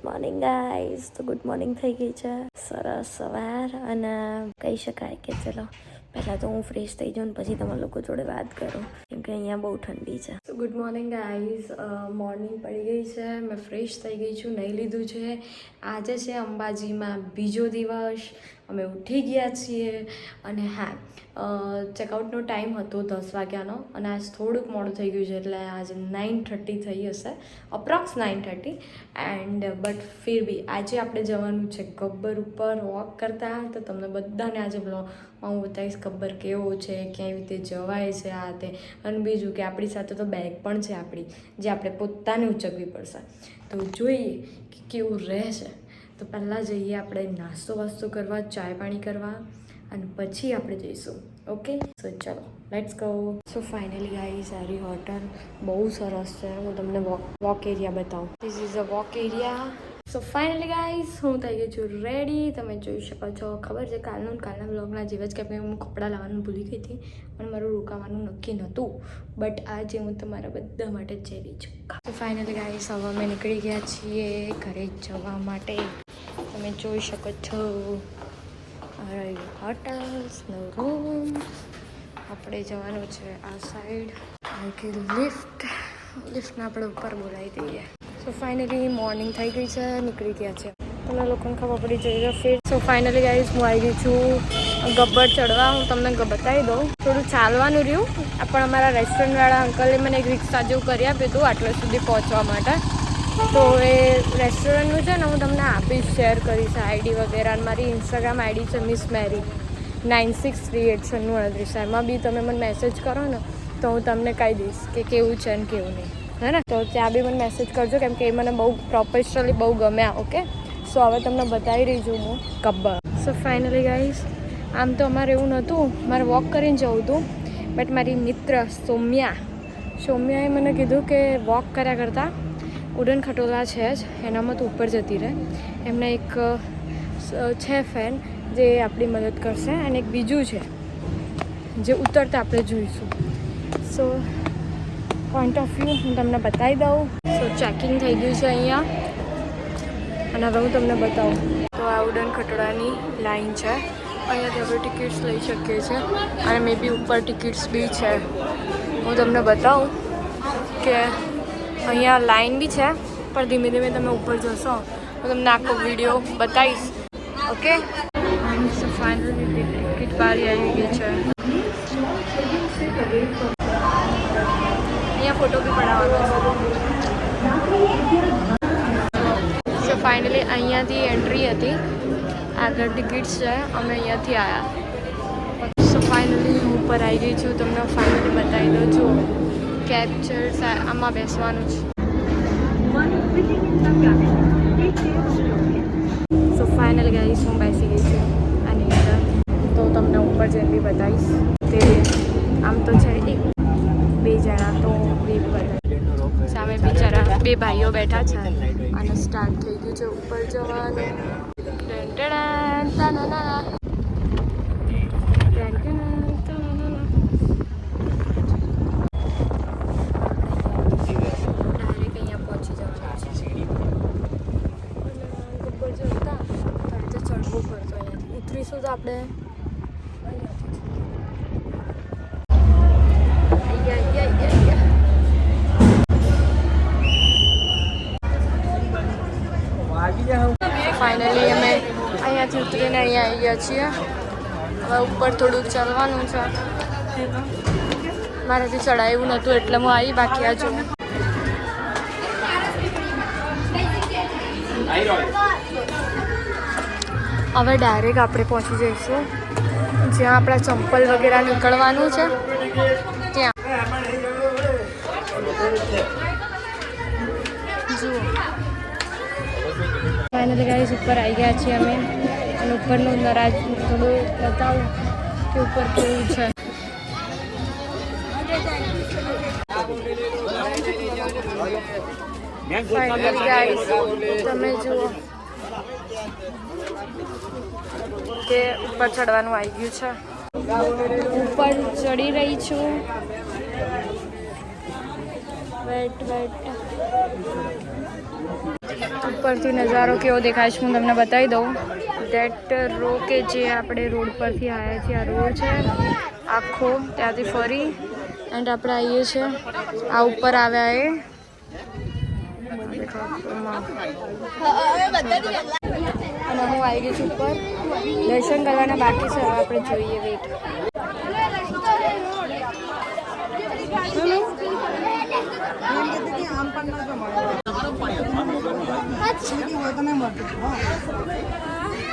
Good morning guys તો good morning થઈ ગઈ છે. સરસ સવાર અને કહી શકાય કે ચલો પહેલાં તો હું ફ્રેશ થઈ જાઉં પછી તમારા લોકો જોડે વાત કરું. કેમ કે અહીંયા બહુ ઠંડી છે. તો ગુડ મોર્નિંગ ગાઈઝ મોર્નિંગ પડી ગઈ છે. મેં ફ્રેશ થઈ ગઈ છું, નહીં લીધું છે. આજે છે અંબાજીમાં બીજો દિવસ. અમે ઉઠી ગયા છીએ અને હા ચેકઆઉટનો ટાઈમ હતો દસ વાગ્યાનો અને આજ થોડુંક મોડું થઈ ગયું છે, એટલે આજે નાઇન થર્ટી થઈ હશે. Approx nine thirty and but ફિર બી આજે આપણે જવાનું છે, ગબ્બર ઉપર વોક કરતા. તો તમને બધાને આજે હું બતાવીશ ખબર કેવો છે, કેવી રીતે જવાય છે આ તે. અને બીજું કે આપણી સાથે તો બેગ પણ છે આપણી, જે આપણે પોતાને ઉચકવી પડશે. તો જોઈએ કે કેવું રહેશે. તો પહેલાં જઈએ આપણે નાસ્તો વાસ્તો કરવા, ચાય પાણી કરવા અને પછી આપણે જઈશું. ઓકે? સો ચલો લેટ્સ ગો સો ફાઇનલી આવી સારી હોટલ બહુ સરસ છે. હું તમને વોક વોક એરિયા બતાવું. This is a walk area so finally guys હું થઈ ગઈ છું રેડી તમે જોઈ શકો છો, ખબર છે, કાલનું કાલના બ્લોગના જેવા જ કે હું કપડાં લાવવાનું ભૂલી ગઈ હતી, પણ મારું રોકાવાનું નક્કી નહોતું. બટ આજે હું તમારા બધા માટે જ જઈ રહી છું. તો ફાઇનલી ગાઈઝ હવે અમે નીકળી ગયા છીએ ઘરે જવા માટે. તમે જોઈ શકો છો હોટલ્સ રૂમ આપણે જવાનું છે આ સાઈડ લિફ્ટ લિફ્ટને આપણે ઉપર બોલાવી દઈએ. સો ફાઇનલી મોર્નિંગ થઈ ગઈ છે, નીકળી ગયા છે. તમને લોકોને ખબર પડી જોઈએ ફેર. સો ફાઇનલી ગાઈઝ હું આવી ગઈ છું. ગબ્બર ચડવા, હું તમને બતાવી દઉં. થોડું ચાલવાનું રહ્યું, પણ અમારા રેસ્ટોરન્ટવાળા અંકલે મને એક રિક્ષા જેવું કરી આપ્યું હતું, આટલા સુધી પહોંચવા માટે. તો એ રેસ્ટોરન્ટનું છે ને, હું તમને આપીશ શેર કરીશ આઈડી વગેરે, અને મારી ઇન્સ્ટાગ્રામ આઈડી છે miss Mary nine six three eight છન્નું અડત્રીસ. એમાં બી તમે મને મેસેજ કરો ને, તો હું તમને કહી દઈશ કે કેવું છે ને કેવું નહીં. હે ને? તો ત્યાં બી મને મેસેજ કરજો, કેમ કે એ મને બહુ પ્રોફેશનલી બહુ ગમ્યા ઓકે સો હવે તમને બતાવી રહી છું હું કબ્બર. સો ફાઇનલી ગાઈઝ આમ તો અમારે એવું નહોતું. મારે વોક કરીને જવું હતું બટ મારી મિત્ર સૌમ્યા, સૌમ્યાએ મને કીધું કે વોક કર્યા કરતાં ઉડન ખટોલા છે જ, એનામાં તો ઉપર જતી રહે. એમને એક છે ફેન જે આપણી મદદ કરશે, અને એક બીજું છે, જે ઉતરતા આપણે જોઈશું. સો પોઈન્ટ ઓફ વ્યૂ હું તમને બતાવી દઉં. સો ચેકિંગ થઈ ગયું છે અહીંયા. અને હવે હું તમને બતાવું. તો આ ઉડન ખટડાની લાઈન છે. અહીંયાથી આપણે ટિકિટ્સ લઈ શકીએ છીએ. અને મે બી ઉપર ટિકિટ્સ બી છે. હું તમને બતાવું કે અહીંયા લાઈન બી છે, પણ ધીમે ધીમે તમે ઉપર જશો. હું તમને આખો વીડિયો બતાવીશ. ઓકે ફાઇનલી ટિકિટ બારી આવી ગઈ છે. ફોટો બી પડાવવાનો છે સો ફાઇનલી અહીંયાથી એન્ટ્રી હતી. આગળ ટિકિટ્સ છે. અમે અહીંયાથી આવ્યા સો ફાઇનલી હું ઉપર આવી ગઈ છું. તમને ફાઇનલી બતાવી દઉં છું. કેપ્ચર્સ આમાં બેસવાનું છે. સો ફાઇનલ ગાઈસ હું બેસી ગઈ છું. અંદર. તો તમને ઉપર જઈને બી બતાવીશ. તે આમ તો છે, એક બે જણા તો બે બધા સામે બિચારા બે ભાઈઓ બેઠા છે. અને સ્ટાર્ટ થઈ ગયું છે. ઉપર જવાનું. અહીંયા આવી ગયા છીએ. હવે ઉપર થોડુંક ચાલવાનું છે. મારાથી ચડાયું નહોતું એટલે હું આવી બાકી આ જોઉં હવે ડાયરેક્ટ આપણે પહોંચી જઈશું. જ્યાં આપણા ચંપલ વગેરે નીકળવાનું છે. ત્યાં. જુઓ. ફાઇનલી ગાઈઝ ઉપર આવી ગયા છીએ અમે. અને ઉપરનું નરાજ થોડું બતાવું કે ઉપર કેવું છે? તમે જુઓ કે ઉપર ચડવાનું આવી ગયું છે. ઉપર ચડી રહી છું. વેટ વેટ ઉપરથી નજારો કેવો દેખાય છે હું તમને બતાવી દઉં. ડેટ રો કે જે આપણે રોડ પરથી આવ્યા છીએ, આ રોડ છે, આખો ત્યાંથી ફરી એન્ડ આપણે આવીએ છીએ. આ ઉપર આવ્યા એ. અને હું આવી ગઈ છું ઉપર. દર્શન કરવાના બાકી છે આપણે જોઈએ વેટ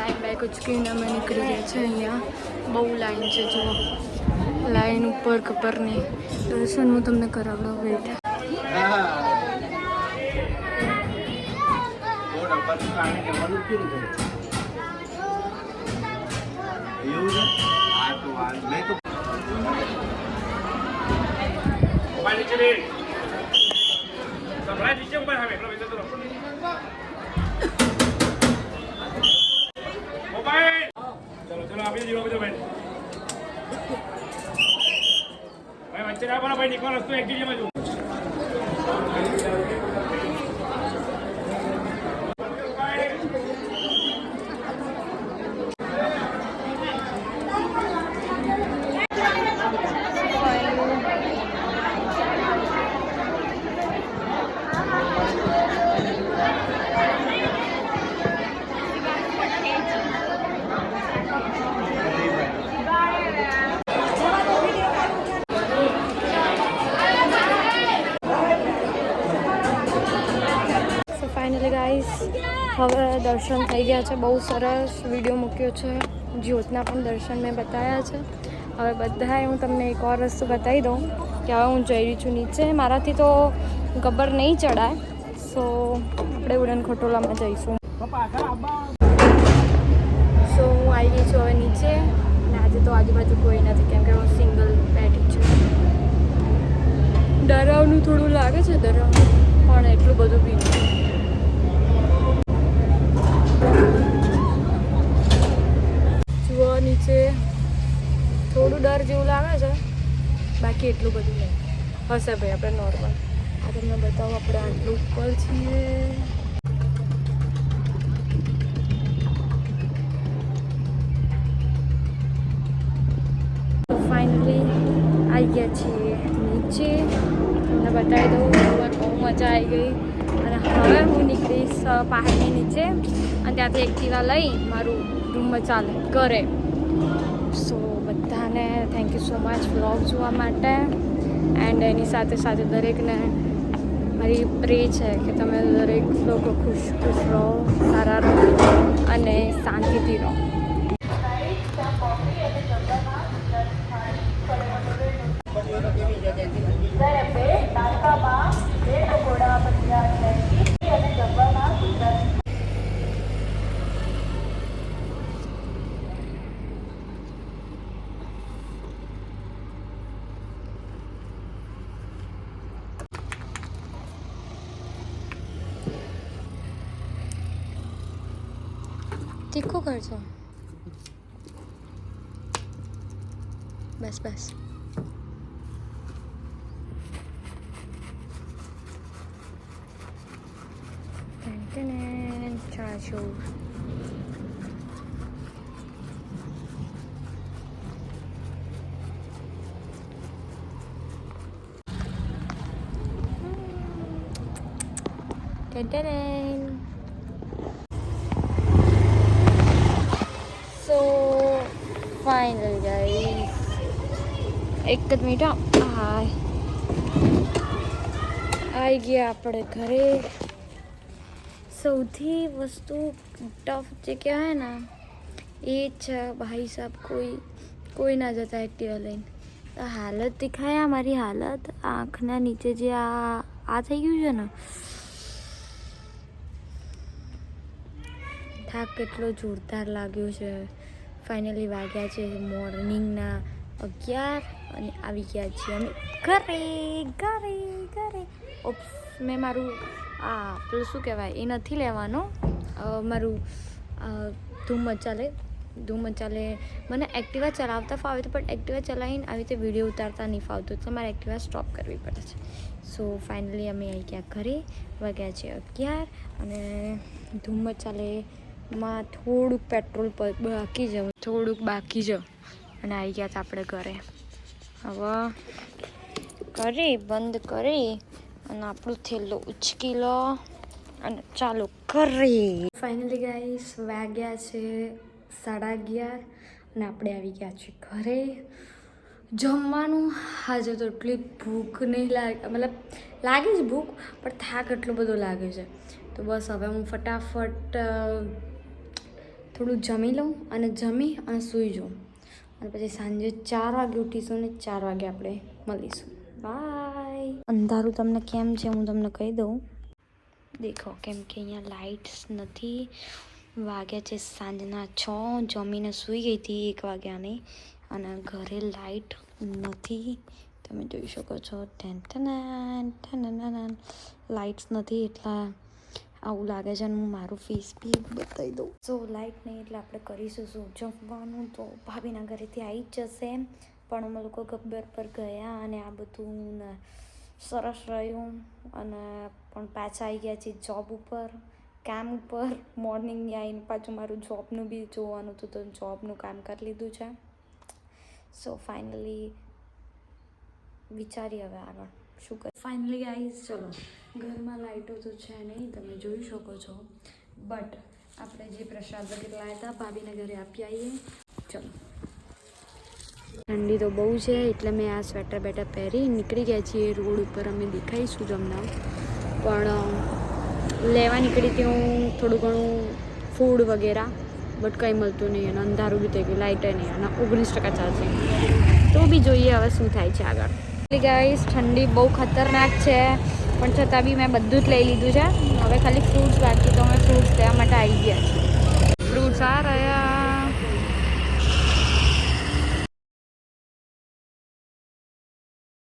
બાય બાય ઉચકીને અમે નીકળી ગયા છે અહીંયા. બહુ લાઈન છે જો લાઈન ઉપર નહીં દર્શન હું તમને કરાવડો વેટ મોબાઈલ નીચે લે સંભળાય નીચે મોબાઈલ હવે એકલો બેસો તો મોબાઈલ ચલો ચલો આપી દીધો બધો ભાઈ ભાઈ વચ્ચે ના બોલો ભાઈ નીકળો રસ્તો એક્ટિવિટીમાં જો સો ફાઇનલી ગાઈસ, હવે દર્શન થઈ ગયા છે. બહુ સરસ વીડિયો મૂક્યો છે. જ્યોતના પણ દર્શન મેં બતાવ્યા છે. હવે બધાએ હું તમને એક વાર રસ્તો બતાવી દઉં કે હવે હું જઈ રહી છું નીચે. મારાથી તો ગબ્બર નહીં ચડાય. સો આપણે ઉડન ખટોલામાં જઈશું. સો હું આવી ગઈ છું હવે નીચે. અને આજે તો આજુબાજુ કોઈ નથી. કેમ કે હું સિંગલ બેઠી છું. ડરાવનું થોડું લાગે છે ડરાવનું. પણ એટલું બધું બી નીચે થોડું ડર જેવું લાગે છે. બાકી એટલું બધું નહીં. હશે ભાઈ, આપણે નોર્મલ આ તમને બતાવું, આપણે આટલું ઉપર છીએ. ફાઇનલી આવી ગયા છીએ નીચે. તમને બતાવી દઉં બહુ મજા આવી ગઈ. અને હવે હું નીકળીશ પહાડની નીચે. અને ત્યાંથી એક્ટિવા લઈ મારું રૂમમાં ચાલે, ઘરે. સો બધાને thank you so much vlog જોવા માટે. એન્ડ એની સાથે સાથે દરેકને મારી પ્રે છે કે તમે દરેક લોકો ખુશ ખુશ રહો, સારા રહો અને શાંતિથી રહો. તીખું કરજો બસ બસ ચાચુ Dun-dun-dun. સો ફાઇનલ ગાઈસ એક જ મિનિટ હા. આવી ગયા આપણે ઘરે. સૌથી વસ્તુ ટફ જે કહેવાય ને એ છે ભાઈ સાહેબ કોઈ કોઈ ના જતા એક્ટિવા લઈને. તો હાલત દેખાય મારી હાલત. આંખના નીચે જે આ આ થઈ ગયું છે ને. થાક કેટલો જોરદાર લાગ્યો છે. ફાઇનલી વાગ્યા છે મોર્નિંગના અગિયાર અને આવી ગયા છીએ અમે. ઘરે ઘરે ઘરે. ઓપ્સ મેં મારું, આ, પેલું શું કહેવાય, એ નથી લેવાનો. મારું ધૂમ મચાલે ધૂમ મચાલે. મને એક્ટિવા ચલાવતા ફાવે તો, પણ એક્ટિવા ચલાવીને આવી રીતે વીડિયો ઉતારતા નહીં ફાવતું. તો મારે એક્ટિવા સ્ટોપ કરવી પડે છે. સો ફાઇનલી અમે આવી ગયા ઘરે, વાગ્યા છે અગિયાર અને ધૂમ મચાલેમાં થોડુંક પેટ્રોલ બાકી જ થોડુંક બાકી જ. અને આવી ગયા હતા આપણે ઘરે. હવે કરી બંધ કરી અને આપણું થેલો ઉચકી લો. અને ચાલો કરી ફાઇનલી ગાઈસ વાગ્યા છે સાડા અગિયાર અને આપણે આવી ગયા છીએ ઘરે. જમવાનું, આજે તો એટલી ભૂખ નહીં લાગે, મતલબ લાગે છે ભૂખ, પણ થાક એટલો બધો લાગે છે. તો બસ હવે હું ફટાફટ થોડું જમી લઉં અને જમી અને સૂઈ જાઉં. અને પછી સાંજે ચાર વાગે ઉઠીશું ને ચાર વાગે આપણે મળીશું. બાય અંધારું તમને કેમ છે હું તમને કહી દઉં. દેખો કેમ કે અહીંયા લાઇટ્સ નથી. વાગ્યા છે સાંજના છ, જમીને સૂઈ ગઈ હતી એક વાગ્યાની. અને ઘરે લાઇટ નથી. તમે જોઈ શકો છો. ટેન લાઇટ્સ નથી એટલા. આવું લાગે છે અને હું મારું ફેસ બી બતાવી દઉં. સો લાઇટ નહીં એટલે આપણે કરીશું શું? જમવાનું તો ભાભીના ઘરેથી આવી જ જશે. પણ અમે લોકો ગબ્બર પર ગયા અને આ બધું સરસ રહ્યું. અને પણ પાછા આવી ગયા છીએ જોબ ઉપર, કામ ઉપર. મોર્નિંગની આવીને પાછું મારું જોબનું બી જોવાનું હતું તો જોબનું કામ કરી લીધું છે. સો ફાઇનલી વિચારી હવે આગળ. શું કર? ફાઇનલી આવીશ ચલો. ઘરમાં લાઇટો તો છે નહીં, તમે જોઈ શકો છો. બટ આપણે જે પ્રસાદ વગેરે લાવ્યા હતા, ભાભીના ઘરે આપી આવીએ. ચલો. ઠંડી તો બહુ છે, એટલે મેં આ સ્વેટર બેટર પહેરી નીકળી ગયા છીએ રોડ ઉપર. અમે દેખાઈશું તમને. પણ લેવા નીકળી હતી હું થોડું ઘણું ફૂડ વગેરે બટ કંઈ મળતું નહીં. અને અંધારું બી થઈ ગયું લાઇટ નહીં. અને ઓગણીસ ટકા ચાર્જિંગ તો બી જોઈએ હવે શું થાય છે આગળ. ગાઈસ ઠંડી બહુ ખતરનાક છે. પણ છતાં બી મેં બધું જ લઈ લીધું છે. હવે ખાલી ફ્રૂટ્સ બાકી તો અમે ફ્રૂટ્સ લેવા માટે આવી ગયા છીએ. ફ્રૂટ્સ આ રહ્યા